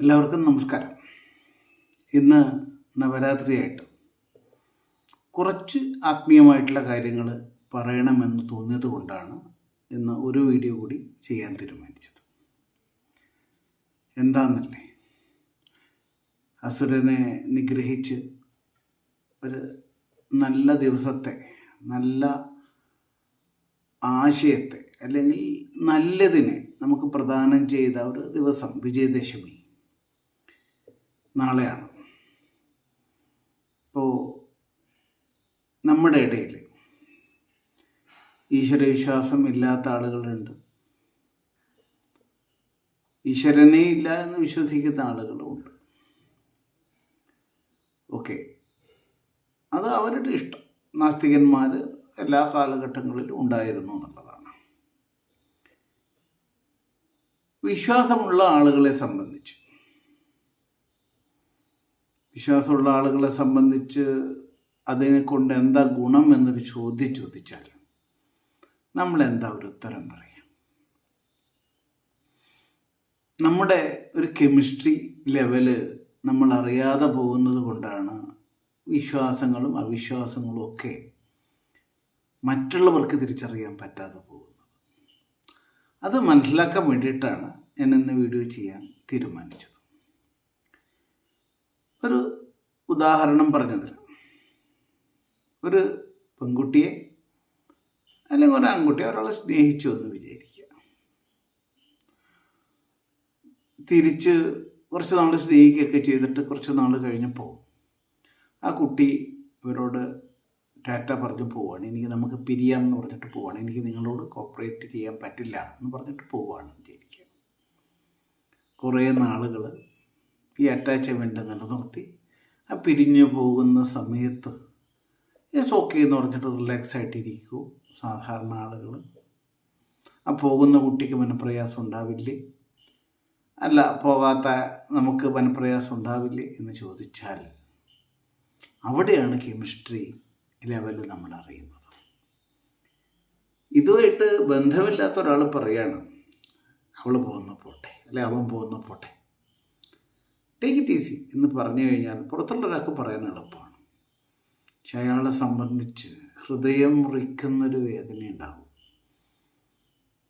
എല്ലാവർക്കും നമസ്കാരം. ഇന്ന് നവരാത്രിയായിട്ട് കുറച്ച് ആത്മീയമായിട്ടുള്ള കാര്യങ്ങൾ പറയണമെന്ന് തോന്നിയത് കൊണ്ടാണ് ഇന്ന് ഒരു വീഡിയോ കൂടി ചെയ്യാൻ തീരുമാനിച്ചത്. എന്താണെന്നല്ലേ അസുരനെ നിഗ്രഹിച്ച് ഒരു നല്ല ദിവസത്തെ നല്ല ആശയത്തെ അല്ലെങ്കിൽ നല്ലതിനെ നമുക്ക് പ്രദാനം ചെയ്ത ഒരു ദിവസം വിജയദശമി. നാളെയാണ്. ഇപ്പോൾ നമ്മുടെ ഇടയിൽ ഈശ്വരവിശ്വാസം ഇല്ലാത്ത ആളുകളുണ്ട്. ഈശ്വരനെ ഇല്ല എന്ന് വിശ്വസിക്കുന്ന ആളുകളുമുണ്ട് ഓക്കെ. അത് അവരുടെ ഇഷ്ടം. നാസ്തികന്മാർ എല്ലാ കാലഘട്ടങ്ങളിലും ഉണ്ടായിരുന്നു എന്നുള്ളതാണ്. വിശ്വാസമുള്ള ആളുകളെ സംബന്ധിച്ച്. വിശ്വാസമുള്ള ആളുകളെ സംബന്ധിച്ച് അതിനെ കൊണ്ട് എന്താ ഗുണം എന്നൊരു ചോദ്യം ചോദിച്ചാൽ നമ്മൾ എന്താ ഒരു ഉത്തരം പറയാം? നമ്മുടെ ഒരു കെമിസ്ട്രി ലെവൽ നമ്മൾ അറിയാതെ പോകുന്നത് കൊണ്ടാണ് വിശ്വാസങ്ങളും അവിശ്വാസങ്ങളും ഒക്കെ മറ്റുള്ളവർക്ക് തിരിച്ചറിയാൻ പറ്റാതെ പോകുന്നത്. അത് മനസ്സിലാക്കാൻ വേണ്ടിയിട്ടാണ് ഞാൻ ഇന്ന് വീഡിയോ ചെയ്യാൻ തീരുമാനിച്ചത്. ഒരു ഉദാഹരണം പറഞ്ഞത്. ഒരു പെൺകുട്ടിയെ അല്ലെങ്കിൽ ഒരു ആൺകുട്ടിയെ ഒരാളെ സ്നേഹിച്ചു എന്ന് വിചാരിക്കുക. തിരിച്ച് കുറച്ച് നാൾ സ്നേഹിക്കുകയൊക്കെ ചെയ്തിട്ട് കുറച്ച് നാൾ കഴിഞ്ഞപ്പോൾ ആ കുട്ടി ഇവരോട് ടാറ്റ പറഞ്ഞ് പോവാണ്. എനിക്ക് നമുക്ക് പിരിയാം എന്ന് പറഞ്ഞിട്ട് പോവാണ്. എനിക്ക് നിങ്ങളോട് കോപ്പറേറ്റ് ചെയ്യാൻ പറ്റില്ല എന്ന് പറഞ്ഞിട്ട് പോവുകയാണ് വിചാരിക്കുക. കുറേ നാളുകൾ ഈ അറ്റാച്ച്മെന്റ് നിലനിർത്തി. ആ പിരിഞ്ഞു പോകുന്ന സമയത്ത് യെസ് ഓക്കെ എന്ന് പറഞ്ഞിട്ട് റിലാക്സ് ആയിട്ടിരിക്കൂ സാധാരണ ആളുകൾ ആ പോകുന്ന കുട്ടിക്ക് മനപ്രയാസം ഉണ്ടാവില്ലേ? അല്ല പോകാത്ത നമുക്ക് മനപ്രയാസം ഉണ്ടാവില്ലേ എന്ന് ചോദിച്ചാൽ അവിടെയാണ് കെമിസ്ട്രി ലെവൽ നമ്മൾ അറിയുന്നത്. ഇതുമായിട്ട് ബന്ധമില്ലാത്ത ഒരാൾ പറയാണ് അവൾ പോകുന്ന പോട്ടെ അല്ലെ അവൻ പോകുന്ന പോട്ടെ. ടേക്ക് ഇറ്റ് ഈസി എന്ന് പറഞ്ഞു കഴിഞ്ഞാൽ പുറത്തുള്ള ഒരാൾക്ക് പറയാൻ എളുപ്പമാണ്. പക്ഷെ അയാളെ സംബന്ധിച്ച് ഹൃദയം മുറിക്കുന്നൊരു വേദന ഉണ്ടാവും.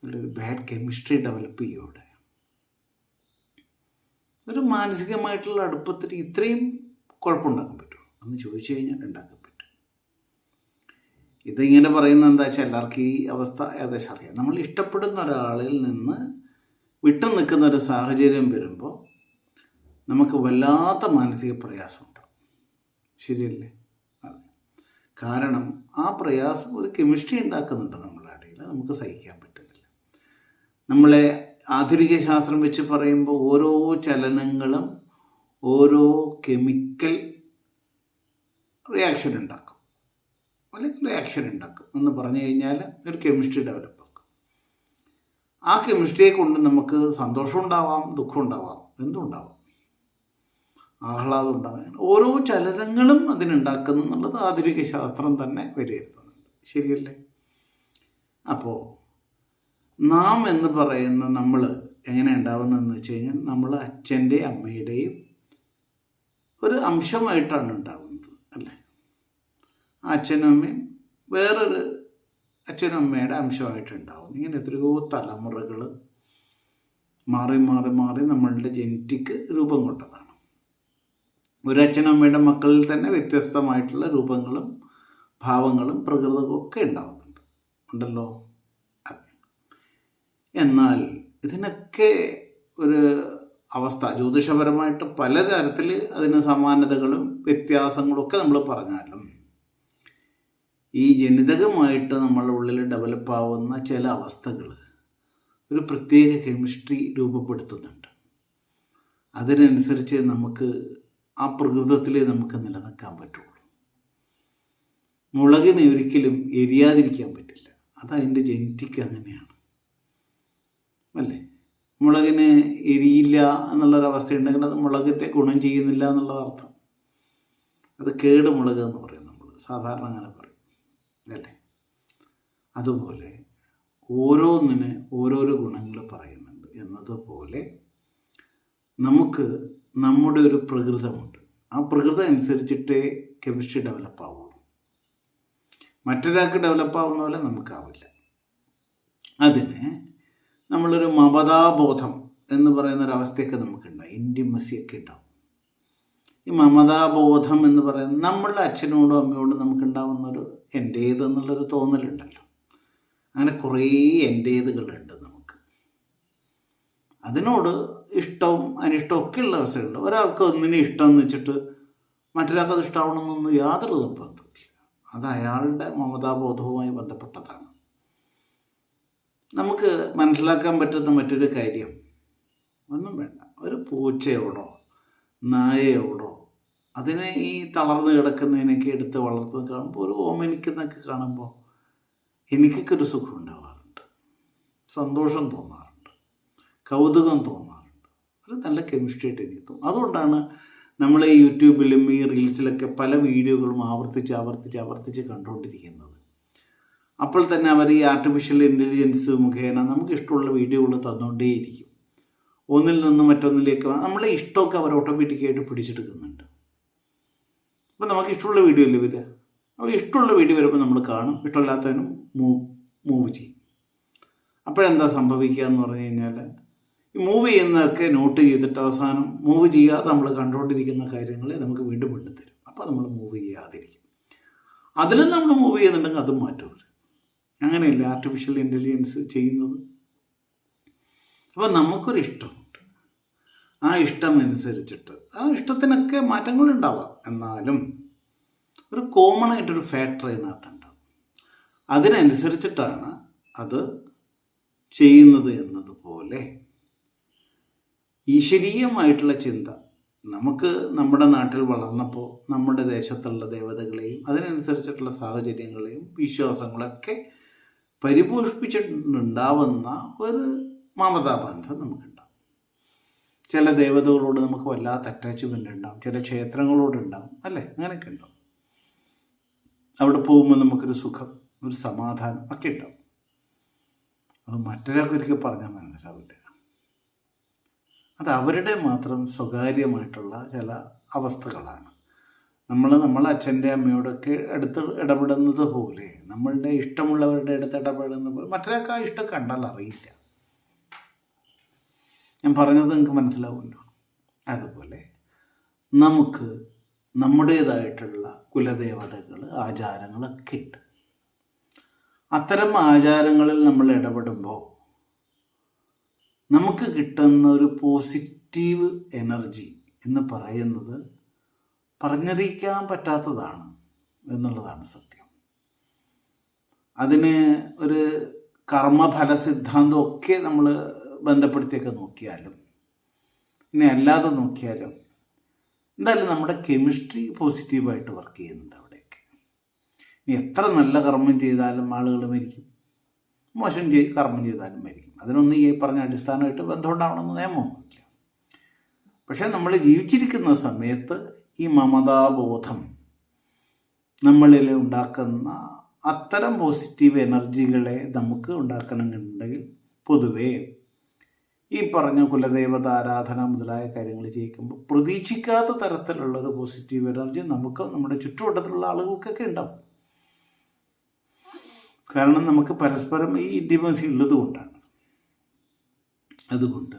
ഒരു ബാഡ് കെമിസ്ട്രി ഡെവലപ്പ് ചെയ്യൂടെ ഒരു മാനസികമായിട്ടുള്ള അടുപ്പത്തിൽ ഇത്രയും കുഴപ്പമുണ്ടാക്കാൻ പറ്റുമോ? എന്ന് ചോദിച്ചു കഴിഞ്ഞാൽ ഉണ്ടാക്കാൻ പറ്റും. ഇതിങ്ങനെ പറയുന്നത് എന്താ വെച്ചാൽ എല്ലാവർക്കും ഈ അവസ്ഥ ഏകദേശം അറിയാം. നമ്മൾ ഇഷ്ടപ്പെടുന്ന ഒരാളിൽ നിന്ന് വിട്ടു നിൽക്കുന്ന ഒരു സാഹചര്യം വരുമ്പോൾ നമുക്ക് വല്ലാത്ത മാനസിക പ്രയാസം ശരിയല്ലേ? അതെ. കാരണം ആ പ്രയാസം ഒരു കെമിസ്ട്രി ഉണ്ടാക്കുന്നുണ്ട് നമ്മളുടെ ഇടയിൽ. നമുക്ക് സഹിക്കാൻ പറ്റുന്നില്ല. നമ്മളെ ആധുനിക ശാസ്ത്രം വെച്ച് പറയുമ്പോൾ ഓരോ ചലനങ്ങളും ഓരോ കെമിക്കൽ റിയാക്ഷൻ ഉണ്ടാക്കും. അല്ലെങ്കിൽ റിയാക്ഷൻ ഉണ്ടാക്കും. എന്ന് പറഞ്ഞു കഴിഞ്ഞാൽ ഒരു കെമിസ്ട്രി ഡെവലപ്പ് ആക്കും. ആ കെമിസ്ട്രിയെ കൊണ്ട് നമുക്ക് സന്തോഷം ഉണ്ടാവാം ദുഃഖം ഉണ്ടാവാം എന്തും ഉണ്ടാവാം. ആഹ്ലാദം ഉണ്ടാകാൻ ഓരോ ചലനങ്ങളും അതിനുണ്ടാക്കുന്നു എന്നുള്ളത് ആധുനിക ശാസ്ത്രം തന്നെ വിലയിരുത്തുന്നുണ്ട്. ശരിയല്ലേ? അപ്പോൾ നാം എന്ന് പറയുന്ന നമ്മൾ എങ്ങനെ ഉണ്ടാവുന്നതെന്ന് വെച്ച് കഴിഞ്ഞാൽ നമ്മൾ അച്ഛന്റെയും അമ്മയുടെയും ഒരു അംശമായിട്ടാണ് ഉണ്ടാകുന്നത് അല്ലേ? ആ അച്ഛനും അമ്മയും വേറൊരു അച്ഛനും അമ്മയുടെ അംശമായിട്ടുണ്ടാവും. ഇങ്ങനെ എത്രയോ തലമുറകൾ മാറി മാറി മാറി നമ്മളുടെ ജനറ്റിക് രൂപം കൊണ്ടതാണ്. ഒരു അച്ഛനമ്മയുടെ മക്കളിൽ തന്നെ വ്യത്യസ്തമായിട്ടുള്ള രൂപങ്ങളും ഭാവങ്ങളും പ്രകൃതവും ഒക്കെ ഉണ്ടാവുന്നുണ്ട്. ഉണ്ടല്ലോ? എന്നാൽ ഇതിനൊക്കെ ഒരു അവസ്ഥ ജ്യോതിഷപരമായിട്ട് പല തരത്തിൽ അതിന് സമാനതകളും വ്യത്യാസങ്ങളും ഒക്കെ നമ്മൾ പറഞ്ഞാലും ഈ ജനിതകമായിട്ട് നമ്മളുടെ ഉള്ളിൽ ഡെവലപ്പ് ആവുന്ന ചില അവസ്ഥകൾ ഒരു പ്രത്യേക കെമിസ്ട്രി രൂപപ്പെടുത്തുന്നുണ്ട്. അതിനനുസരിച്ച് നമുക്ക് ആ പ്രകൃതത്തിൽ നമുക്ക് നിലനിൽക്കാൻ പറ്റുള്ളൂ. മുളകിനെ ഒരിക്കലും എരിയാതിരിക്കാൻ പറ്റില്ല. അതതിന്റെ ജനറ്റിക് അങ്ങനെയാണ്. അല്ലേ? മുളകിന് എരിയില്ല എന്നുള്ളൊരവസ്ഥ ഉണ്ടെങ്കിൽ അത് മുളകിന്റെ ഗുണം ചെയ്യുന്നില്ല എന്നുള്ളത് അർത്ഥം അത് കേട് മുളക് എന്ന് പറയും നമ്മൾ സാധാരണ അങ്ങനെ പറയും. അല്ലേ? അതുപോലെ ഓരോന്നിന് ഓരോരോ ഗുണങ്ങൾ പറയുന്നുണ്ട്. എന്നതുപോലെ നമുക്ക് നമ്മുടെ ഒരു പ്രകൃതമുണ്ട്. ആ പ്രകൃതം അനുസരിച്ചിട്ടേ കെമിസ്ട്രി ഡെവലപ്പ് ആവുള്ളൂ. മറ്റൊരാൾക്ക് ഡെവലപ്പ് ആവുന്ന പോലെ നമുക്കാവില്ല. അതിന് നമ്മളൊരു മമതാബോധം എന്ന് പറയുന്ന ഒരു അവസ്ഥയൊക്കെ നമുക്കുണ്ടാവും ഇന്റിമസിയൊക്കെ ഉണ്ടാവും. ഈ മമതാബോധം എന്ന് പറയുന്നത് നമ്മളുടെ അച്ഛനോടും അമ്മയോടും നമുക്കുണ്ടാവുന്നൊരു എന്റേത് എന്നുള്ളൊരു തോന്നലുണ്ടല്ലോ. അങ്ങനെ കുറേ എന്റേതുകളുണ്ട് നമുക്ക്. അതിനോട് ഇഷ്ടവും അനിഷ്ടവും ഒക്കെ ഉള്ള അവസ്ഥയുണ്ട് ഒരാൾക്ക് ഒന്നിനെ ഇഷ്ടം എന്ന് വെച്ചിട്ട് മറ്റൊരാൾക്ക് അത് ഇഷ്ടമാവണമെന്നൊന്നും യാതൊരു നിർബന്ധമില്ല അത് അയാളുടെ മമതാബോധവുമായി ബന്ധപ്പെട്ടതാണ്. നമുക്ക് മനസ്സിലാക്കാൻ പറ്റുന്ന മറ്റൊരു കാര്യം ഒന്നും വേണ്ട. ഒരു പൂച്ചയോടോ നായയോടോ അതിനെ ഈ തളർന്ന് കിടക്കുന്നതിനൊക്കെ എടുത്ത് വളർത്തുന്ന കാണുമ്പോൾ ഒരു ഓമനിക്കുന്നൊക്കെ കാണുമ്പോൾ എനിക്കൊക്കെ ഒരു സുഖം ഉണ്ടാവാറുണ്ട്. സന്തോഷം തോന്നാറുണ്ട്. കൗതുകം തോന്നാറുണ്ട്. ഒരു നല്ല കെമിസ്ട്രി ആയിട്ട് എനിക്ക് തോന്നും. അതുകൊണ്ടാണ് നമ്മൾ ഈ യൂട്യൂബിലും ഈ റീൽസിലൊക്കെ പല വീഡിയോകളും ആവർത്തിച്ച് ആവർത്തിച്ച് ആവർത്തിച്ച് കണ്ടുകൊണ്ടിരിക്കുന്നത്. അപ്പോൾ തന്നെ അവർ ഈ ആർട്ടിഫിഷ്യൽ ഇന്റലിജൻസ് മുഖേന നമുക്ക് ഇഷ്ടമുള്ള വീഡിയോകൾ തന്നുകൊണ്ടേയിരിക്കും. ഒന്നിൽ നിന്ന് മറ്റൊന്നിലേക്ക് നമ്മളെ ഇഷ്ടമൊക്കെ അവർ ഓട്ടോമാറ്റിക്കായിട്ട് പിടിച്ചെടുക്കുന്നുണ്ട്. അപ്പം നമുക്ക് ഇഷ്ടമുള്ള വീഡിയോ അല്ലേ വരിക? അപ്പോൾ ഇഷ്ടമുള്ള വീഡിയോ വരുമ്പോൾ നമ്മൾ കാണും. ഇഷ്ടമില്ലാത്തതിനും മൂവ് മൂവ് ചെയ്യും. അപ്പോഴെന്താ സംഭവിക്കുക എന്ന് പറഞ്ഞു കഴിഞ്ഞാൽ മൂവ് ചെയ്യുന്നതൊക്കെ നോട്ട് ചെയ്തിട്ട് അവസാനം മൂവ് ചെയ്യാതെ നമ്മൾ കണ്ടുകൊണ്ടിരിക്കുന്ന കാര്യങ്ങളെ നമുക്ക് വീണ്ടും വീണ്ടും തരും. അപ്പോൾ നമ്മൾ മൂവ് ചെയ്യാതിരിക്കും. അതിലും നമ്മൾ മൂവ് ചെയ്യുന്നുണ്ടെങ്കിൽ അതും മാറ്റും അങ്ങനെയല്ല ആർട്ടിഫിഷ്യൽ ഇന്റലിജൻസ് ചെയ്യുന്നത്? അപ്പോൾ നമുക്കൊരു ഇഷ്ടമുണ്ട്. ആ ഇഷ്ടം അനുസരിച്ചിട്ട് ആ ഇഷ്ടത്തിനൊക്കെ മാറ്റങ്ങൾ മാറ്റങ്ങളുണ്ടാവാം എന്നാലും ഒരു കോമൺ ആയിട്ടൊരു ഫാക്ടർ അതിനകത്തുണ്ടാവും. അതിനനുസരിച്ചിട്ടാണ് അത് ചെയ്യുന്നത് എന്നതുപോലെ ഈശ്വരീയമായിട്ടുള്ള ചിന്ത നമുക്ക് നമ്മുടെ നാട്ടിൽ വളർന്നപ്പോൾ നമ്മുടെ ദേശത്തുള്ള ദേവതകളെയും അതിനനുസരിച്ചിട്ടുള്ള സാഹചര്യങ്ങളെയും വിശ്വാസങ്ങളൊക്കെ പരിപോഷിപ്പിച്ചിട്ടുണ്ടാവുന്ന ഒരു മമതാബന്ധം നമുക്കുണ്ടാവും. ചില ദേവതകളോട് നമുക്ക് വല്ലാത്ത അറ്റാച്ച്മെന്റ് ഉണ്ടാവും. ചില ക്ഷേത്രങ്ങളോട് ക്ഷേത്രങ്ങളോടുണ്ടാവും അല്ലേ? അങ്ങനെയൊക്കെ ഉണ്ടാവും. അവിടെ പോകുമ്പോൾ നമുക്കൊരു സുഖം ഒരു സമാധാനം ഒക്കെ ഉണ്ടാവും. അത് മറ്റൊരാൾക്കൊരിക്കൽ പറഞ്ഞാൽ മനസ്സിലാവില്ല അത് അവരുടെ മാത്രം സ്വകാര്യമായിട്ടുള്ള ചില അവസ്ഥകളാണ്. നമ്മൾ നമ്മളെ അച്ഛന്റെ അമ്മയോടൊക്കെ അടുത്ത് ഇടപെടുന്നത് പോലെ നമ്മളുടെ ഇഷ്ടമുള്ളവരുടെ അടുത്ത് ഇടപെടുന്ന പോലെ മറ്റൊരാൾക്ക് ആ ഇഷ്ടം കണ്ടാൽ അറിയില്ല. ഞാൻ പറഞ്ഞത് നിങ്ങൾക്ക് മനസ്സിലാവുമല്ലോ. അതുപോലെ നമുക്ക് നമ്മുടേതായിട്ടുള്ള കുലദേവതകൾ ആചാരങ്ങളൊക്കെ ഉണ്ട്. അത്തരം ആചാരങ്ങളിൽ നമ്മൾ ഇടപെടുമ്പോൾ നമുക്ക് കിട്ടുന്ന ഒരു പോസിറ്റീവ് എനർജി എന്ന് പറയുന്നത് പറഞ്ഞറിയിക്കാൻ പറ്റാത്തതാണ് എന്നുള്ളതാണ് സത്യം. അതിന് ഒരു കർമ്മഫല സിദ്ധാന്തം ഒക്കെ നമ്മൾ ബന്ധപ്പെടുത്തിയൊക്കെ നോക്കിയാലും ഇനി അല്ലാതെ നോക്കിയാലും എന്തായാലും നമ്മുടെ കെമിസ്ട്രി പോസിറ്റീവായിട്ട് വർക്ക് ചെയ്യുന്നുണ്ട് അവിടെയൊക്കെ. ഇനി എത്ര നല്ല കർമ്മം ചെയ്താലും ആളുകൾ മരിക്കും. മോശം ചെയ് കർമ്മം ചെയ്താലും മരിക്കും. അതിനൊന്നും ഈ പറഞ്ഞ അടിസ്ഥാനമായിട്ട് ബന്ധമുണ്ടാവണമെന്ന് നിയമമൊന്നുമില്ല. പക്ഷേ നമ്മൾ ജീവിച്ചിരിക്കുന്ന സമയത്ത് ഈ മമതാബോധം നമ്മളിൽ ഉണ്ടാക്കുന്ന അത്തരം പോസിറ്റീവ് എനർജികളെ നമുക്ക് ഉണ്ടാക്കണമെന്നുണ്ടെങ്കിൽ പൊതുവേ ഈ പറഞ്ഞ കുലദേവത ആരാധന മുതലായ കാര്യങ്ങൾ ചെയ്യിക്കുമ്പോൾ പ്രതീക്ഷിക്കാത്ത തരത്തിലുള്ളൊരു പോസിറ്റീവ് എനർജി നമുക്ക് നമ്മുടെ ചുറ്റുവട്ടത്തിലുള്ള ആളുകൾക്കൊക്കെ ഉണ്ടാവും. കാരണം നമുക്ക് പരസ്പരം ഈ ഇന്റിമസി ഉള്ളത് കൊണ്ടാണ്. അതുകൊണ്ട്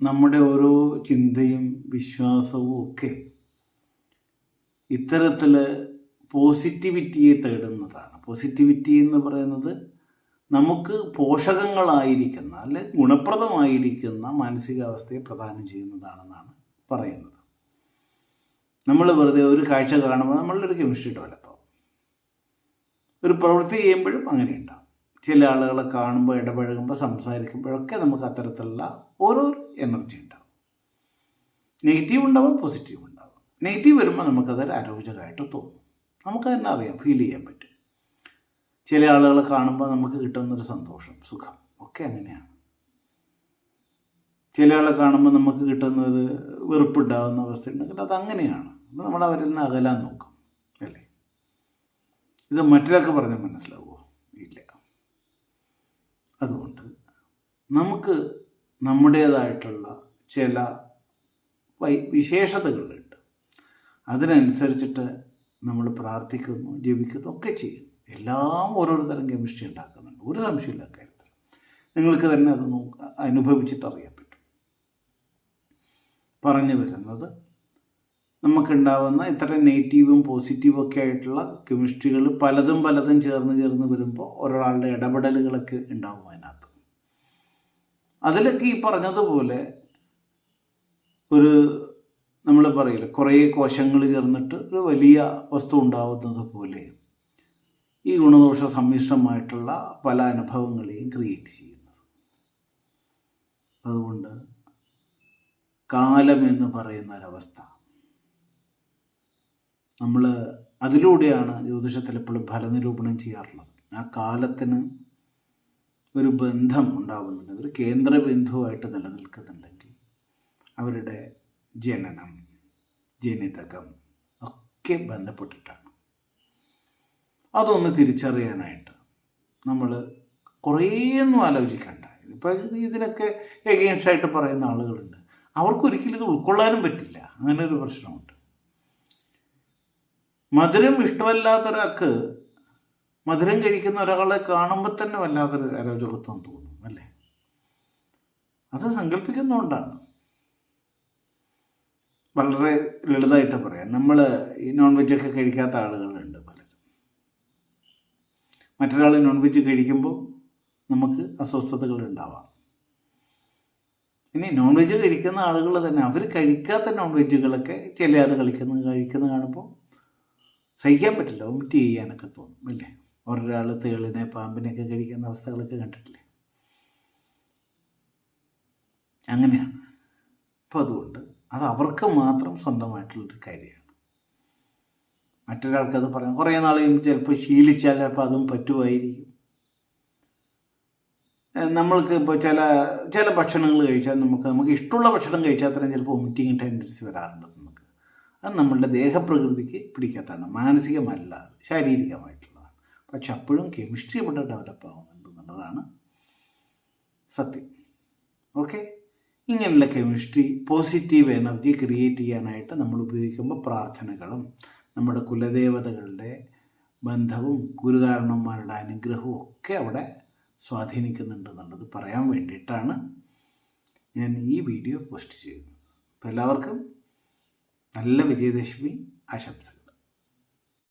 നമ്മുടെ ഓരോ ചിന്തയും വിശ്വാസവും ഒക്കെ ഇത്തരത്തിൽ പോസിറ്റിവിറ്റിയെ തേടുന്നതാണ്. പോസിറ്റിവിറ്റി എന്ന് പറയുന്നത് നമുക്ക് പോഷകങ്ങളായിരിക്കുന്ന അല്ലെ ഗുണപ്രദമായിരിക്കുന്ന മാനസികാവസ്ഥയെ പ്രദാനം ചെയ്യുന്നതാണെന്നാണ് പറയുന്നത്. നമ്മൾ വെറുതെ ഒരു കാഴ്ച കാണുമ്പോൾ നമ്മളൊരു കെമിസ്ട്രി ഡെവലപ്പ് ഒരു പ്രവൃത്തി ചെയ്യുമ്പോഴും അങ്ങനെ ഉണ്ടാവും. ചില ആളുകളെ കാണുമ്പോൾ ഇടപഴകുമ്പോൾ സംസാരിക്കുമ്പോഴൊക്കെ നമുക്ക് അത്തരത്തിലുള്ള ഓരോ എനർജി ഉണ്ടാവും. നെഗറ്റീവ് ഉണ്ടാവും പോസിറ്റീവ് ഉണ്ടാവും. നെഗറ്റീവ് വരുമ്പോൾ നമുക്കതൊരു അരോചകമായിട്ട് തോന്നും. നമുക്ക് തന്നെ അറിയാം ഫീൽ ചെയ്യാൻ പറ്റും. ചില ആളുകളെ കാണുമ്പോൾ നമുക്ക് കിട്ടുന്നൊരു സന്തോഷം സുഖം ഒക്കെ അങ്ങനെയാണ്. ചില ആളെ കാണുമ്പോൾ നമുക്ക് കിട്ടുന്നൊരു വെറുപ്പുണ്ടാകുന്ന അവസ്ഥ ഉണ്ടെങ്കിൽ അത് അങ്ങനെയാണ്. നമ്മൾ അവരിൽ നിന്ന് അകലാൻ നോക്കും. ഇത് മറ്റൊരാൾക്ക് പറഞ്ഞാൽ മനസ്സിലാവുമോ? ഇല്ല. അതുകൊണ്ട് നമുക്ക് നമ്മുടേതായിട്ടുള്ള ചില വിശേഷതകളുണ്ട്. അതിനനുസരിച്ചിട്ട് നമ്മൾ പ്രാർത്ഥിക്കുന്നു ജപിക്കുന്നു ഒക്കെ ചെയ്യുന്നു. എല്ലാം ഓരോരോ തരം കെമിസ്ട്രി ഉണ്ടാക്കുന്നുണ്ട്. ഒരു സംശയമില്ല കാര്യത്തിൽ. നിങ്ങൾക്ക് തന്നെ അത് അനുഭവിച്ചിട്ട് അറിയാൻ പറ്റും. പറഞ്ഞു വരുന്നത് നമുക്കുണ്ടാവുന്ന ഇത്ര നെഗറ്റീവും പോസിറ്റീവും ഒക്കെ ആയിട്ടുള്ള കെമിസ്ട്രികൾ പലതും പലതും ചേർന്ന് ചേർന്ന് വരുമ്പോൾ ഒരാളുടെ ഇടപെടലുകളൊക്കെ ഉണ്ടാവും അതിനകത്ത്. അതിലൊക്കെ ഈ പറഞ്ഞതുപോലെ ഒരു നമ്മൾ പറയില്ല കുറേ കോശങ്ങൾ ചേർന്നിട്ട് ഒരു വലിയ വസ്തു ഉണ്ടാവുന്നത് പോലെ ഈ ഗുണദോഷ സമ്മിശ്രമായിട്ടുള്ള പല അനുഭവങ്ങളെയും ക്രിയേറ്റ് ചെയ്യുന്നത്. അതുകൊണ്ട് കാലം എന്ന് പറയുന്ന ഒരവസ്ഥ. നമ്മൾ അതിലൂടെയാണ് ജ്യോതിഷത്തിൽ എപ്പോഴും ഫലനിരൂപണം ചെയ്യാറുള്ളത്. ആ കാലത്തിന് ഒരു ബന്ധം ഉണ്ടാവുന്നുണ്ട്. ഒരു കേന്ദ്ര ബിന്ദുവായിട്ട് നിലനിൽക്കുന്നുണ്ടെങ്കിൽ അവരുടെ ജനനം ജനിതകം ഒക്കെ ബന്ധപ്പെട്ടിട്ടാണ്. അതൊന്ന് തിരിച്ചറിയാനായിട്ട് നമ്മൾ കുറേയൊന്നും ആലോചിക്കേണ്ട. ഇപ്പം ഇതിനൊക്കെ എഗെയിൻസ്റ്റ് ആയിട്ട് പറയുന്ന ആളുകളുണ്ട്. അവർക്കൊരിക്കലും ഇത് ഉൾക്കൊള്ളാനും പറ്റില്ല. അങ്ങനെ ഒരു പ്രശ്നമുണ്ട്. മധുരം ഇഷ്ടമല്ലാത്തൊരാൾക്ക് മധുരം കഴിക്കുന്ന ഒരാളെ കാണുമ്പോൾ തന്നെ വല്ലാത്തൊരു അരോചകത്വം തോന്നും അല്ലേ? അത് സങ്കല്പിക്കുന്നതുകൊണ്ടാണ് വളരെ ലളിതമായിട്ട് പറയാം. നമ്മൾ ഈ നോൺ വെജൊക്കെ കഴിക്കാത്ത ആളുകളുണ്ട് പലരും. മറ്റൊരാൾ നോൺ വെജ് കഴിക്കുമ്പോൾ നമുക്ക് അസ്വസ്ഥതകൾ ഉണ്ടാവാം ഇനി നോൺ വെജ് കഴിക്കുന്ന ആളുകൾ തന്നെ അവർ കഴിക്കാത്ത നോൺ വെജുകളൊക്കെ ചില ആൾ കളിക്കുന്നത് കഴിക്കുന്നത് കാണുമ്പോൾ സഹിക്കാൻ പറ്റില്ല. വൊമിറ്റ് ചെയ്യാനൊക്കെ തോന്നും അല്ലേ? ഒരാൾ തേളിനെ പാമ്പിനെയൊക്കെ കഴിക്കുന്ന അവസ്ഥകളൊക്കെ കണ്ടിട്ടില്ലേ? അങ്ങനെയാണ്. അപ്പം അതുകൊണ്ട് അത് അവർക്ക് മാത്രം സ്വന്തമായിട്ടുള്ളൊരു കാര്യമാണ്. മറ്റൊരാൾക്കത് പറയാം കുറേ നാൾ കഴിയുമ്പോൾ ചിലപ്പോൾ ശീലിച്ചാൽ ചിലപ്പോൾ അതും പറ്റുമായിരിക്കും. നമ്മൾക്ക് ഇപ്പോൾ ചില ചില ഭക്ഷണങ്ങൾ കഴിച്ചാൽ നമുക്ക് നമുക്ക് ഇഷ്ടമുള്ള ഭക്ഷണം കഴിച്ചാൽ തന്നെ ചിലപ്പോൾ വൊമിറ്റിങ് ടെൻഡൻസി വരാറുണ്ട് നമുക്ക്. അത് നമ്മളുടെ ദേഹപ്രകൃതിക്ക് പിടിക്കാത്തതാണ്. മാനസികമല്ല ശാരീരികമായിട്ടുള്ളതാണ്. പക്ഷെ അപ്പോഴും കെമിസ്ട്രി ഇവിടെ ഡെവലപ്പ് ആവുന്നുണ്ട് എന്നുള്ളതാണ് സത്യം. ഓക്കെ ഇങ്ങനെയുള്ള കെമിസ്ട്രി പോസിറ്റീവ് എനർജി ക്രിയേറ്റ് ചെയ്യാനായിട്ട് നമ്മൾ ഉപയോഗിക്കുമ്പോൾ പ്രാർത്ഥനകളും നമ്മുടെ കുലദേവതകളുടെ ബന്ധവും ഗുരുകാരണന്മാരുടെ അനുഗ്രഹവും ഒക്കെ അവിടെ സ്വാധീനിക്കുന്നുണ്ട് എന്നുള്ളത് പറയാൻ വേണ്ടിയിട്ടാണ് ഞാൻ ഈ വീഡിയോ പോസ്റ്റ് ചെയ്യുന്നത്. അപ്പോൾ എല്ലാവർക്കും നല്ല വിജയദശമി ആശംസകൾ.